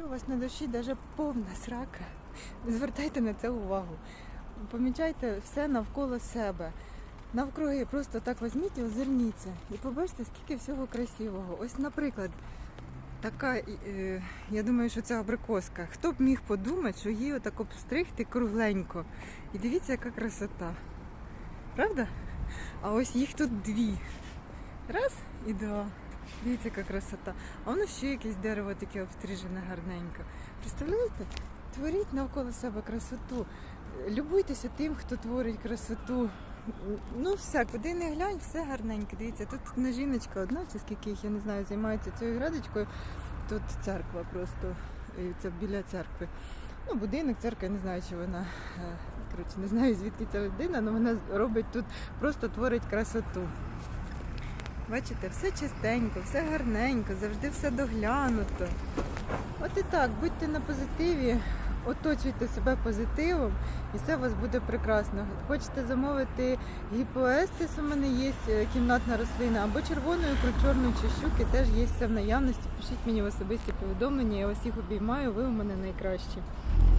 Якщо у вас на душі навіть повна срака, звертайте на це увагу. Помічайте все навколо себе. Навкруги просто так візьміть і озирніться. І побачите, скільки всього красивого. Ось, наприклад, така, е, я думаю, що це абрикоска. Хто б міг подумати, що її отак обстригти кругленько. І дивіться, яка красота. Правда? А ось їх тут дві. Раз і два. Дивіться, яка красота. А воно ще якесь дерево таке обстрижене гарненько. Представляєте? Творіть навколо себе красоту. Любуйтеся тим, хто творить красоту. Ну, все, куди не глянь, все гарненьке. Дивіться, тут одна жіночка, одна чи скільки їх, я не знаю, займається цією градочкою. Тут церква просто. Це біля церкви. Ну, будинок, церква, я не знаю, чи вона. е, Коротше, не знаю, звідки ця людина, але вона робить тут, просто творить красоту. Бачите, все чистенько, все гарненько, завжди все доглянуто. От і так, будьте на позитиві, оточуйте себе позитивом, і все у вас буде прекрасно. Хочете замовити гіпоестис, у мене є е, кімнатна рослина, або червону ікру, чорну чи щуки, теж є все в наявності. Пишіть мені в особисті повідомлення, я вас всіх обіймаю, ви у мене найкращі.